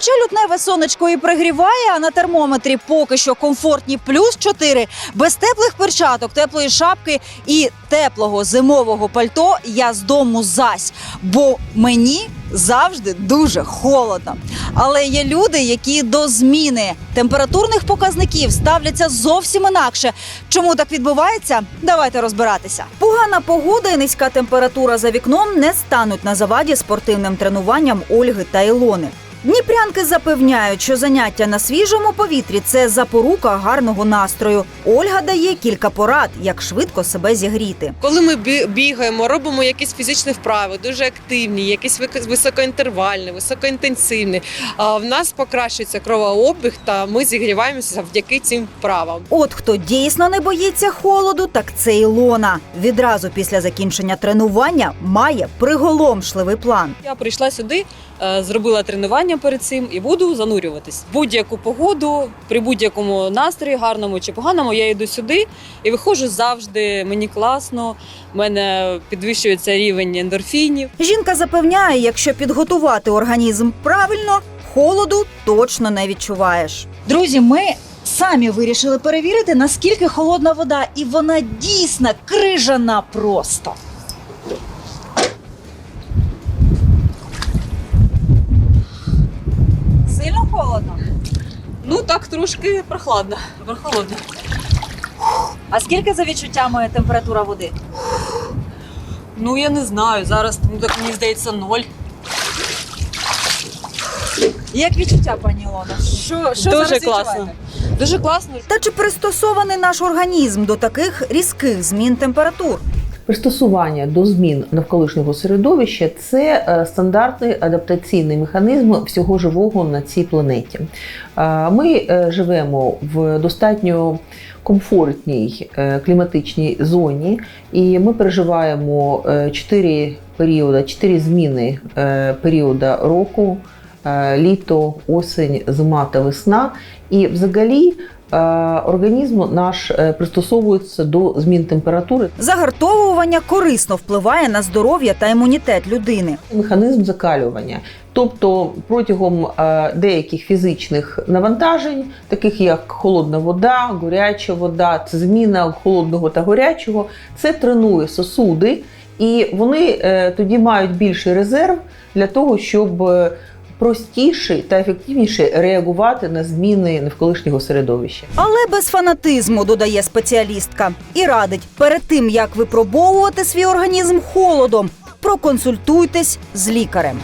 Хоча лютневе сонечко і пригріває, а на термометрі поки що комфортні плюс 4, без теплих перчаток, теплої шапки і теплого зимового пальто я з дому зась, бо мені завжди дуже холодно. Але є люди, які до зміни температурних показників ставляться зовсім інакше. Чому так відбувається? Давайте розбиратися. Погана погода і низька температура за вікном не стануть на заваді спортивним тренуванням Ольги та Ілони. Дніпрянки запевняють, що заняття на свіжому повітрі це запорука гарного настрою. Ольга дає кілька порад, як швидко себе зігріти. Коли ми бігаємо, робимо якісь фізичні вправи, дуже активні, якісь високоінтервальні, високоінтенсивні, а в нас покращується кровообіг, та ми зігріваємося завдяки цим вправам. От хто дійсно не боїться холоду, так це Ілона. Відразу після закінчення тренування має приголомшливий план. Я прийшла сюди, е, зробила тренування перед цим і буду занурюватись. В будь-яку погоду, при будь-якому настрої, гарному чи поганому, я йду сюди і виходжу завжди. Мені класно, в мене підвищується рівень ендорфінів. Жінка запевняє, якщо підготувати організм правильно, холоду точно не відчуваєш. Друзі, ми самі вирішили перевірити, наскільки холодна вода, і вона дійсно крижана просто. Сильно холодно. Ну так трошки прохладно. Прохолодно. А скільки за відчуттями температура води? Ну я не знаю. Зараз ну, так мені здається ноль. Як відчуття, пані Ілона? Що, що Дуже зараз класно. Дуже класно. Та чи пристосований наш організм до таких різких змін температур? Пристосування до змін навколишнього середовища це е, стандартний адаптаційний механізм всього живого на цій планеті. Е, Ми е, живемо в достатньо комфортній кліматичній зоні, і ми переживаємо чотири періоди, чотири зміни періода року. Літо, осень, зима та весна. І взагалі організм наш е, пристосовується до змін температури Загартовування корисно впливає на здоров'я та імунітет людини. механізм закалювання. Тобто протягом е, деяких фізичних навантажень, таких як холодна вода, гаряча вода, це зміна холодного та гарячого, це тренує сосуди, і вони е, тоді мають більший резерв для того, щоб е, простіше та ефективніше реагувати на зміни навколишнього середовища. Але без фанатизму, додає спеціалістка, і радить перед тим як випробовувати свій організм холодом, проконсультуйтесь з лікарем.